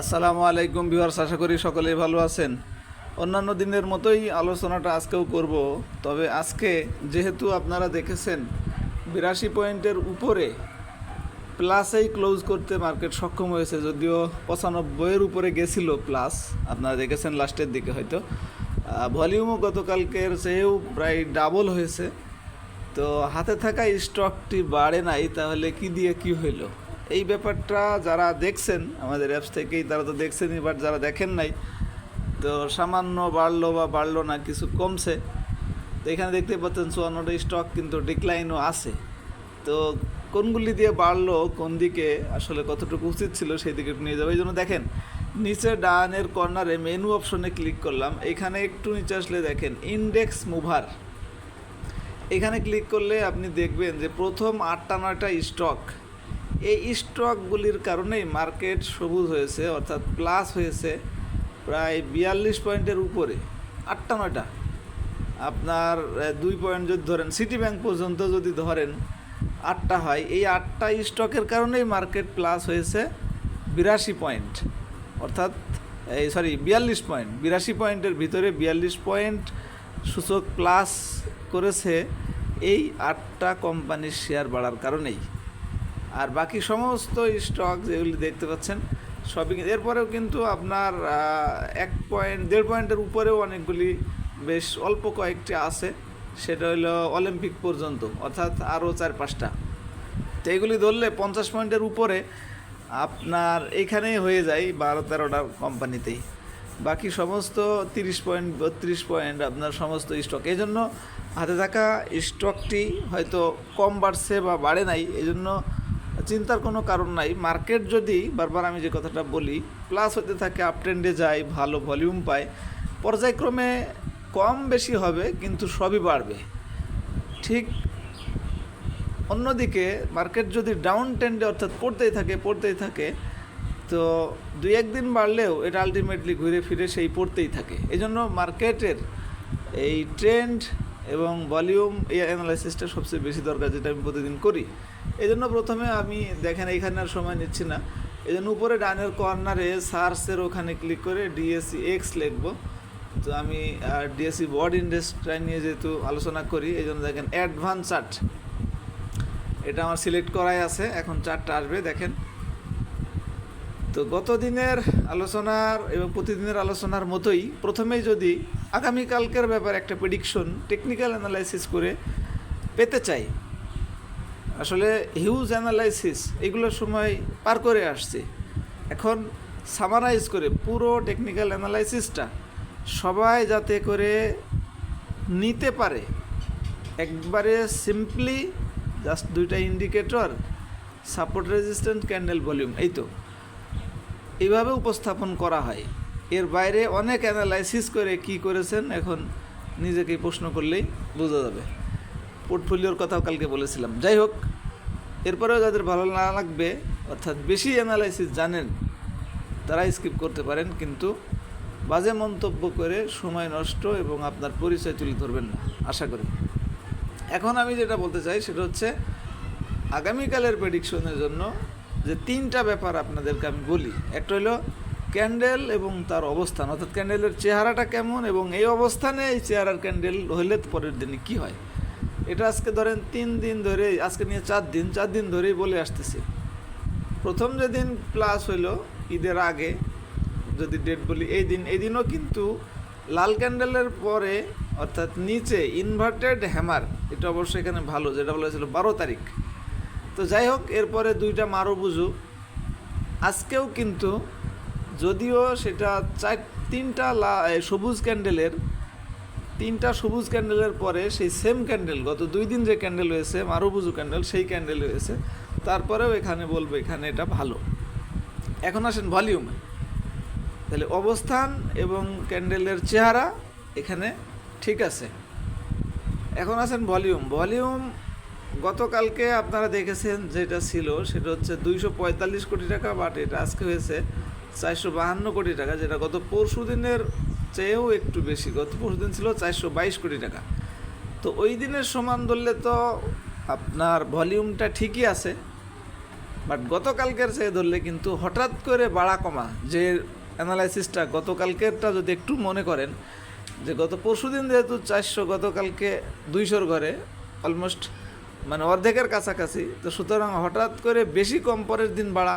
আসসালামু আলাইকুম ভিউয়ার্স, আশা করি সকলেই ভালো আছেন। অন্যান্য দিনের মতোই আলোচনাটা আজকেও করব, তবে আজকে যেহেতু আপনারা দেখেছেন, বিরাশি পয়েন্টের উপরে প্লাসেই ক্লোজ করতে মার্কেট সক্ষম হয়েছে, যদিও পঁচানব্বইয়ের উপরে গেছিল প্লাস, আপনারা দেখেছেন লাস্টের দিকে হয়তো। ভলিউমও গতকালকের চেয়েও প্রায় ডাবল হয়েছে। তো হাতে থাকা স্টকটি বাড়ে নাই, তাহলে কি দিয়ে কি হইল? এই ব্যাপারটা যারা দেখছেন, আমাদের অ্যাপস থেকেই তারা তো দেখছেনই বাট যারা দেখেন নাই, তো সামান্য বাড়লো বা বাড়লো না, কিছু কমছে। তো এখানে দেখতে পাচ্ছেন চুয়ান্নটা স্টক কিন্তু ডিক্লাইনও আছে। তো কোনগুলি দিয়ে বাড়লো, কোন দিকে আসলে কতটুকু উচিত ছিল, সেই দিকে নিয়ে যাব। এই জন্য দেখেন, নিচে ডানের কর্নারে মেনু অপশনে ক্লিক করলাম। এখানে একটু নিচে আসলে দেখেন ইন্ডেক্স মুভার এখানে ক্লিক করলে আপনি দেখবেন যে প্রথম আটটা, নয়টা স্টক এই স্টকগুলির কারণেই মার্কেট সবুজ হয়েছে, অর্থাৎ প্লাস হয়েছে প্রায় বিয়াল্লিশ পয়েন্টের উপরে, আটটা নয়টা। আপনার দুই পয়েন্ট যদি ধরেন সিটি ব্যাংক পর্যন্ত যদি ধরেন, আটটা হয়, এই আটটা স্টকের কারণেই মার্কেট প্লাস হয়েছে বিরাশি পয়েন্ট। অর্থাৎ, এই সরি বিয়াল্লিশ পয়েন্ট, বিরাশি পয়েন্টের ভিতরে বিয়াল্লিশ পয়েন্ট সূচক প্লাস করেছে এই আটটা কোম্পানির শেয়ার বাড়ার কারণেই। আর বাকি সমস্ত স্টক যেগুলি দেখতে পাচ্ছেন, সবই এরপরেও কিন্তু আপনার এক পয়েন্ট, দেড় পয়েন্টের উপরেও অনেকগুলি বেশ অল্প কয়েকটি আছে। সেটা হলো অলিম্পিক পর্যন্ত, অর্থাৎ আরও চার পাঁচটা। তো এগুলি ধরলে পঞ্চাশ পয়েন্টের উপরে আপনার এখানেই হয়ে যায় বারো তেরোটা কোম্পানিতেই। বাকি সমস্ত তিরিশ পয়েন্ট, বত্রিশ পয়েন্ট আপনার সমস্ত স্টক। এই জন্য হাতে থাকা স্টকটি হয়তো কম বাড়ছে বা বাড়ে নাই এই জন্য চিন্তার কোনো কারণ নাই। মার্কেট যদি, বারবার আমি যে কথাটা বলি প্লাস হতে থাকে আপ ট্রেন্ডে যায়, ভালো ভলিউম পায়, পর্যায়ক্রমে কম বেশি হবে, কিন্তু সবই বাড়বে। ঠিক অন্যদিকে মার্কেট যদি ডাউন ট্রেন্ডে অর্থাৎ পড়তেই থাকে পড়তেই থাকে, তো দুই একদিন বাড়লেও এটা আলটিমেটলি ঘুরে ফিরে সেই পড়তেই থাকে। এই জন্য মার্কেটের এই ট্রেন্ড এবং ভলিউম এই অ্যানালাইসিসটা সবচেয়ে বেশি দরকার, যেটা আমি প্রতিদিন করি। এই জন্য প্রথমে আমি দেখেন এইখানে আর সময় নিচ্ছি না। এই জন্য উপরে ডানের কর্নারে সার্চের ওখানে ক্লিক করে ডিএসসি এক্স লিখব। তো আমি ডিএসসি বর্ড ইন্ডাস্ট্রি নিয়ে যেহেতু আলোচনা করি এই জন্য দেখেন অ্যাডভান্স চার্ট। এটা আমার সিলেক্ট করাই আছে, এখন চারটা আসবে, দেখেন। তো গত দিনের আলোচনার এবং প্রতিদিনের আলোচনার মতোই প্রথমেই যদি আগামীকালকের ব্যাপারে একটা প্রেডিকশন টেকনিক্যাল অ্যানালাইসিস করে পেতে চাই আসলে হিউজ অ্যানালাইসিস এগুলোর সময় পার করে আসছে। এখন সামারাইজ করে পুরো টেকনিক্যাল অ্যানালাইসিসটা সবাই যাতে করে নিতে পারে। একবারে সিম্পলি জাস্ট দুইটা indicator support resistant candle volume এই তো। এইভাবে উপস্থাপন করা হয়। এর বাইরে অনেক অ্যানালাইসিস করে কি করেছেন, এখন নিজেকে প্রশ্ন করলেই বোঝা যাবে। পোর্টফোলিওর কথাও কালকে বলেছিলাম। যাই হোক, এরপরেও যাদের ভালো না লাগবে, অর্থাৎ বেশি অ্যানালাইসিস জানেন তারা স্কিপ করতে পারেন, কিন্তু বাজে মন্তব্য করে সময় নষ্ট এবং আপনার পরিচয় তুলে ধরবেন না, আশা করি। এখন আমি যেটা বলতে চাই, সেটা হচ্ছে, আগামীকালের প্রেডিকশনের জন্য যে তিনটা ব্যাপার আপনাদেরকে আমি বলি। একটা হলো ক্যান্ডেল এবং তার অবস্থান, অর্থাৎ ক্যান্ডেলের চেহারাটা কেমন এবং এই অবস্থানে এই চেহারার ক্যান্ডেল হইলে পরের দিনে কি হয়? এটা আজকে ধরেন তিন দিন ধরে আজকে নিয়ে চার দিন চার দিন ধরেই বলে আসতেছি। প্রথম যেদিন প্লাস হইল, ঈদের আগে, যদি ডেট বলি, এই দিন, এই দিনও কিন্তু লাল ক্যান্ডেলের পরে, অর্থাৎ নিচে ইনভার্টেড হ্যামার এটা অবশ্যই এখানে ভালো, যেটা বলা হয়েছিল বারো তারিখ। তো যাই হোক, এরপরে দুইটা মারো বুঝু। আজকেও কিন্তু যদিও সেটা চার, তিনটা লা সবুজ ক্যান্ডেলের তিনটা সবুজ ক্যান্ডেলের পরে সেই সেম ক্যান্ডেল, গত দুই দিন যে ক্যান্ডেল হয়েছে মারুবুজু ক্যান্ডেল, সেই ক্যান্ডেল হয়েছে। তারপরেও এখানে বলব, এখানে এটা ভালো। এখন আসেন ভলিউমে। তাহলে অবস্থান এবং ক্যান্ডেলের চেহারা এখানে ঠিক আছে। এখন আসেন ভলিউম। ভলিউম গতকালকে আপনারা দেখেছেন যেটা ছিল, সেটা হচ্ছে দুইশো পঁয়তাল্লিশ কোটি টাকা, বাট এটা আজকে হয়েছে চারশো বাহান্ন কোটি টাকা, যেটা গত পরশু দিনের চেয়েও একটু বেশি। গত পরশু দিন ছিল চারশো বাইশ কোটি টাকা। তো ওই দিনের সমান ধরলে তো আপনার ভলিউমটা ঠিকই আছে, বাট গতকালকের চেয়ে ধরলে কিন্তু হঠাৎ করে বাড়া কমা। যে অ্যানালাইসিসটা গতকালকেরটা যদি একটু মনে করেন, যে গত পরশুদিন যেহেতু চারশো, গতকালকে দুইশোর ঘরে অলমোস্ট মানে অর্ধেকের কাছাকাছি, তো সুতরাং হঠাৎ করে বেশি কম পরের দিন বাড়া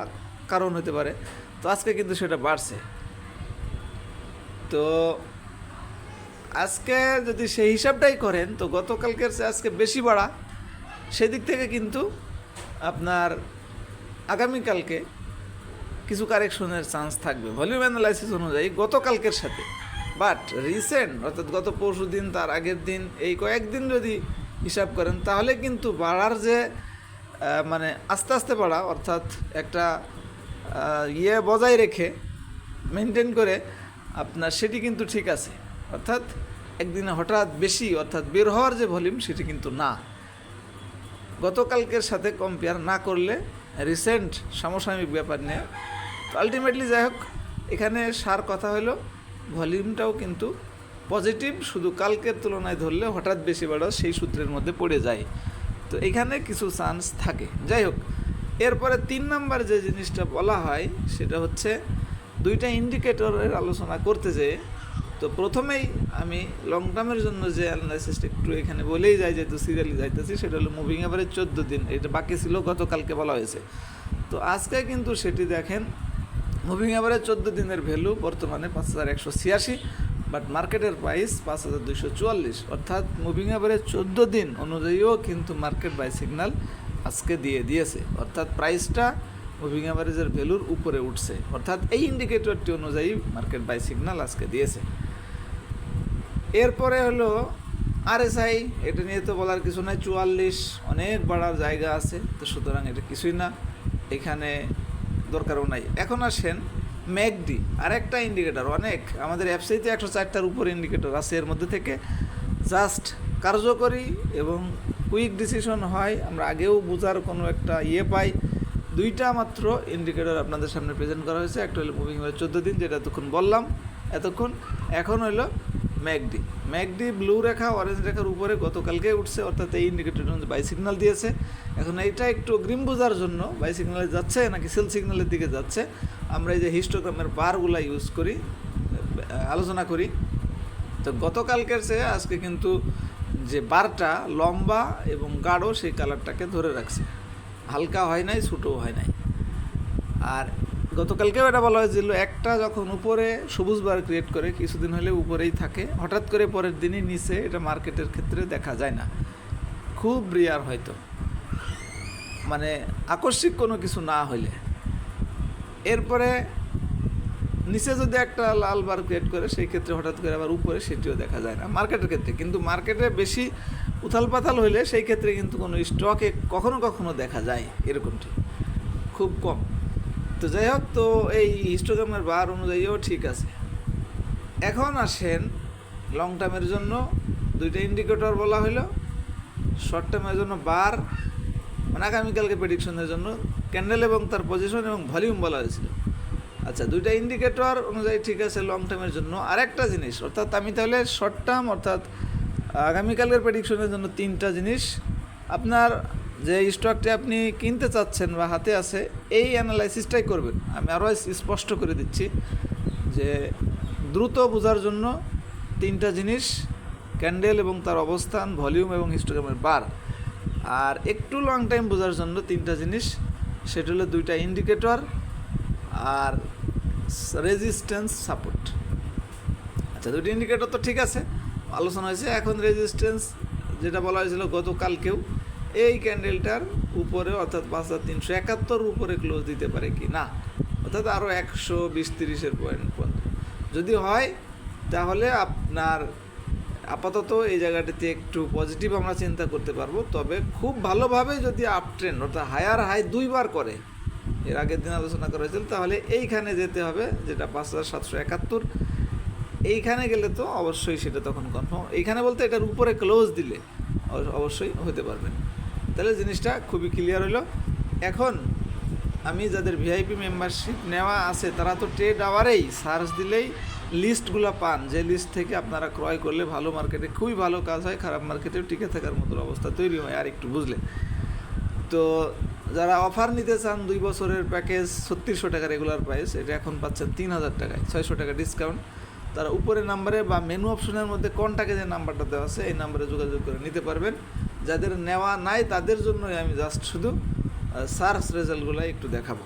কারণ হতে পারে। তো আজকে কিন্তু সেটা বাড়ছে। তো আজকে যদি সেই হিসাবটাই করেন, তো গতকালকের চেয়ে আজকে বেশি বাড়া। সেদিক থেকে কিন্তু আপনার আগামীকালকে কিছু কারেকশনের চান্স থাকবে, ভলিউম অ্যানালাইসিস অনুযায়ী গতকালকের সাথে। বাট রিসেন্ট, অর্থাৎ গত পরশু দিন, তার আগের দিন, এই কয়েকদিন যদি হিসাব করেন, তাহলে কিন্তু বাড়ার যে মানে আস্তে আস্তে বাড়া, অর্থাৎ একটা ইয়ে বজায় রেখে মেনটেন করে আপনার সেটি কিন্তু ঠিক আছে। অর্থাৎ একদিনে হঠাৎ বেশি অর্থাৎ বের হওয়ার যে ভলিউম সেটি কিন্তু না। গতকালকের সাথে কম্পেয়ার না করলে রিসেন্ট সমসাময়িক ব্যাপার নিয়ে। তো আলটিমেটলি যাই হোক, এখানে সার কথা হলো, ভলিউমটাও কিন্তু পজিটিভ শুধু কালকের তুলনায় ধরলে হঠাৎ বেশি বাড়া সেই সূত্রের মধ্যে পড়ে যায়। তো এখানে কিছু চান্স থাকে। যাই হোক, এরপরে তিন নাম্বার যে জিনিসটা বলা হয়, সেটা হচ্ছে দুইটা ইন্ডিকেটরের আলোচনা করতে যেয়ে তো প্রথমেই আমি লং টার্মের জন্য যে অ্যানালাইসিসটা একটু এখানে বলেই যাই, যেহেতু সিরিয়ালি যাইতেছি, সেটা হলো মুভিং অ্যাভারেজ চোদ্দ দিন, এটা বাকি ছিল, গতকালকে বলা হয়েছে। তো আজকে কিন্তু সেটি দেখেন মুভিং অ্যাভারেজ চোদ্দ দিনের ভ্যালু বর্তমানে পাঁচ হাজার একশো ছিয়াশি বাট মার্কেটের প্রাইস পাঁচ হাজার দুইশো চুয়াল্লিশ। অর্থাৎ মুভিং অ্যাভারেজ চোদ্দ দিন অনুযায়ীও কিন্তু মার্কেট বাই সিগন্যাল আজকে দিয়ে দিয়েছে। অর্থাৎ প্রাইসটা মুভিং অ্যাভারেজের ভ্যালুর উপরে উঠছে। অর্থাৎ এই ইন্ডিকেটরটি অনুযায়ী মার্কেট বাই সিগন্যাল আজকে দিয়েছে। এরপরে হলো আরএসআই এটা নিয়ে তো বলার কিছু নাই। চুয়াল্লিশ, অনেক বাড়ার জায়গা আছে, তো সুতরাং এটা কিছুই না। এখানে দরকারও নাই। এখন আসেন ম্যাকডি আরেকটা ইন্ডিকেটর অনেক। আমাদের অ্যাপসাইতে একশো চারটার উপর ইন্ডিকেটর আছে এর মধ্যে থেকে। জাস্ট কার্যকরী এবং কুইক ডিসিশন হয়, আমরা আগেও বোঝার কোনো একটা ইয়ে পাই। দুইটা মাত্র ইন্ডিকেটর আপনাদের সামনে প্রেজেন্ট করা হয়েছে। একটা হলো মুভিং হয়ে চোদ্দ দিন, যেটা এতক্ষণ বললাম, এতক্ষণ। এখন হলো ম্যাকডি। ম্যাকডি ব্লু রেখা অরেঞ্জ রেখার উপরে গতকালকে উঠছে, অর্থাৎ এই ইন্ডিকেটর বাই সিগন্যাল দিয়েছে। এখন এইটা একটু গ্রিম বোঝার জন্য বাই সিগন্যালে যাচ্ছে নাকি সেল সিগনালের দিকে যাচ্ছে, আমরা এই যে হিস্টোগ্রামের বারগুলা ইউজ করি আলোচনা করি। তো গতকালকের চেয়ে আজকে কিন্তু যে বারটা লম্বা এবং গাঢ়, সেই কালারটাকে ধরে রাখছে। হালকা হয় নাই, ছোটও হয় নাই। আর গতকালকেও এটা বলা হয়েছিল, একটা যখন উপরে সবুজ বার ক্রিয়েট করে, কিছুদিন হলে উপরেই থাকে। হঠাৎ করে পরের দিনই নিচে এটা মার্কেটের ক্ষেত্রে দেখা যায় না। খুব রিয়ার হয়তো। মানে আকস্মিক কোনো কিছু না হইলে। এরপরে নিচে যদি একটা লাল বার ক্রিয়েট করে, সেই ক্ষেত্রে হঠাৎ করে আবার উপরে সেটিও দেখা যায় না। মার্কেটের ক্ষেত্রে। কিন্তু মার্কেটে বেশি উথাল পাথাল হইলে সেই ক্ষেত্রে কিন্তু কোনো স্টকে কখনো কখনো দেখা যায় এরকমটি। খুব কম। তো যাই হোক, তো এই হিস্টোগ্রামের বার অনুযায়ীও ঠিক আছে। এখন আসেন লং টার্মের জন্য দুইটা ইন্ডিকেটর বলা হলো শর্ট টার্মের জন্য বার মানে আগামীকালকে প্রেডিকশনের জন্য ক্যান্ডেল এবং তার পজিশন এবং ভলিউম বলা হয়েছিল। আচ্ছা দুইটা ইন্ডিকেটর অনুযায়ী ঠিক আছে লং টার্মের জন্য। আরেকটা জিনিস, অর্থাৎ আমি তাহলে শর্ট টার্ম অর্থাৎ আগামীকালের প্রেডিকশনের জন্য তিনটা জিনিস। আপনার যে স্টকটি আপনি কিনতে চাচ্ছেন বা হাতে আছে, এই অ্যানালাইসিসটাই করবেন। আমি আরও স্পষ্ট করে দিচ্ছি যে দ্রুত বোঝার জন্য তিনটা জিনিস ক্যান্ডেল এবং তার অবস্থান ভলিউম এবং হিস্টোগ্রামের বার আর একটু লং টাইম বোঝার জন্য তিনটা জিনিস, সেটা হলো দুইটা ইন্ডিকেটর আর রেজিস্ট্যান্স সাপোর্ট আচ্ছা দুটি ইন্ডিকেটর তো ঠিক আছে। আলোচনা হয়েছে। এখন রেজিস্ট্যান্স যেটা বলা হয়েছিল গতকালকেও, এই ক্যান্ডেলটার উপরে অর্থাৎ পাঁচ হাজার তিনশো একাত্তর উপরে ক্লোজ দিতে পারে কি না? অর্থাৎ আরও একশো বিশ তিরিশের পয়েন্ট পর্যন্ত। যদি হয়, তাহলে আপনার আপাতত এই জায়গাটিতে একটু পজিটিভ আমরা চিন্তা করতে পারব। তবে খুব ভালোভাবে যদি আপ ট্রেন্ড অর্থাৎ হায়ার হাই দুইবার করে, এর আগের দিন আলোচনা করা হয়েছিল, তাহলে এইখানে যেতে হবে, যেটা পাঁচ হাজার সাতশো একাত্তর। এইখানে গেলে তো অবশ্যই সেটা তখন কনফার্ম এইখানে বলতে এটার উপরে ক্লোজ দিলে অব- অবশ্যই হতে পারবে। তাহলে জিনিসটা খুবই ক্লিয়ার হলো এখন আমি যাদের ভিআইপি মেম্বারশিপ নেওয়া আছে, তারা তো ট্রেড আওয়ারেই সার্চ দিলেই লিস্টগুলো পান। যে লিস্ট থেকে আপনারা ক্রয় করলে ভালো মার্কেটে খুবই ভালো কাজ হয়, খারাপ মার্কেটেও টিকে থাকার মতো অবস্থা তৈরি হয়, আর একটু বুঝলে। তো যারা অফার নিতে চান দুই বছরের প্যাকেজ ছত্রিশশো টাকা রেগুলার প্রাইস এটা এখন পাচ্ছেন তিন হাজার টাকায়, ছয়শো টাকা ডিসকাউন্ট তারা উপরে নাম্বারে বা মেনু অপশনের মধ্যে কন্টাকে যে নাম্বারটা দেওয়া আছে, এই নাম্বারে যোগাযোগ করে নিতে পারবেন। যাদের নেওয়া নাই, তাদের জন্যই আমি জাস্ট শুধু সার্চ রেজাল্টগুলো একটু দেখাবো।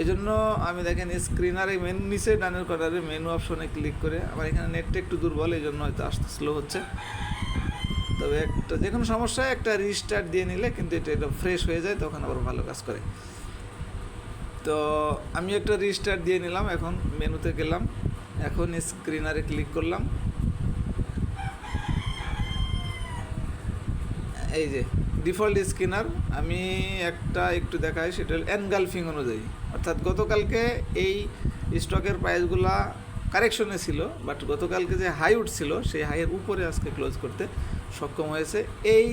এই জন্য আমি দেখেন স্ক্রিনারে মেনু নিচে ডানের কর্নারে মেনু অপশনে ক্লিক করে আমার এখানে নেটটা একটু দুর্বল, এই জন্য হয়তো আসতে স্লো হচ্ছে। তবে একটা, যে কোনো সমস্যায় একটা রিস্টার্ট দিয়ে নিলে কিন্তু এটা এটা ফ্রেশ হয়ে যায়, তখন আবার ভালো কাজ করে। তো আমি একটা রিস্টার্ট দিয়ে নিলাম, এখন মেনুতে গেলাম। এখন স্ক্রিনারে ক্লিক করলাম। এই যে, ডিফল্ট স্ক্রিনার, আমি একটা একটু দেখাই, সেটা হল এনগালফিং অনুযায়ী। অর্থাৎ গতকালকে এই স্টকের প্রাইসগুলা কারেকশনে ছিল, বাট গতকালকে যে হাই উঠছিল সেই হাইয়ের উপরে আজকে ক্লোজ করতে সক্ষম হয়েছে। এই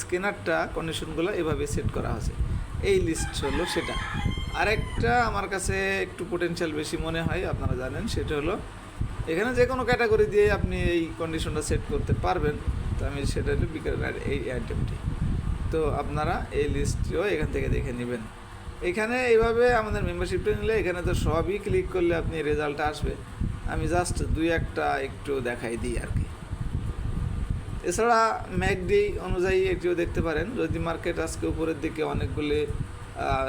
স্ক্যানারটা কন্ডিশনগুলো এভাবে সেট করা হয়েছে এই লিস্ট হলো সেটা। আরেকটা আমার কাছে একটু পোটেনশিয়াল বেশি মনে হয়, আপনারা জানেন, সেটা হলো এখানে যে কোনো ক্যাটাগরি দিয়ে আপনি এই কন্ডিশনটা সেট করতে পারবেন। তো আমি সেটা হলো বিকেলের এই আইটেমটি তো আপনারা এই লিস্টটিও এখান থেকে দেখে নেবেন। এখানে এইভাবে আমাদের মেম্বারশিপটা নিলে এখানে তো সবই ক্লিক করলে আপনি রেজাল্ট আসবে। আমি জাস্ট দুই একটা একটু দেখাই দিই আর কি। এছাড়া ম্যাকডি অনুযায়ী এটিও দেখতে পারেন। যদি মার্কেট আজকে উপরের দিকে অনেকগুলি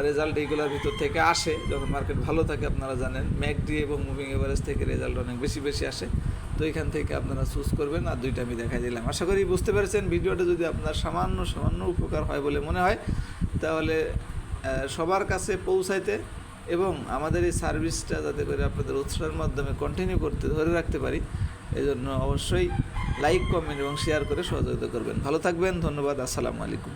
রেজাল্ট এইগুলোর ভিতর থেকে আসে। যখন মার্কেট ভালো থাকে, আপনারা জানেন ম্যাকডি এবং মুভিং এভারেজ থেকে রেজাল্ট অনেক বেশি বেশি আসে। তো এখান থেকে আপনারা চুজ করবেন আর দুইটা আমি দেখাই দিলাম। আশা করি বুঝতে পেরেছেন, ভিডিওটা যদি আপনার সামান্য সামান্য উপকার হয় বলে মনে হয়, তাহলে সবার কাছে পৌঁছাইতে এবং আমাদের এই সার্ভিসটা যাতে করে আপনাদের উৎসাহের মাধ্যমে কন্টিনিউ করতে, ধরে রাখতে পারি এই জন্য অবশ্যই লাইক কমেন্ট এবং শেয়ার করে সহযোগিতা করবেন। ভালো থাকবেন, ধন্যবাদ, আসসালামু আলাইকুম।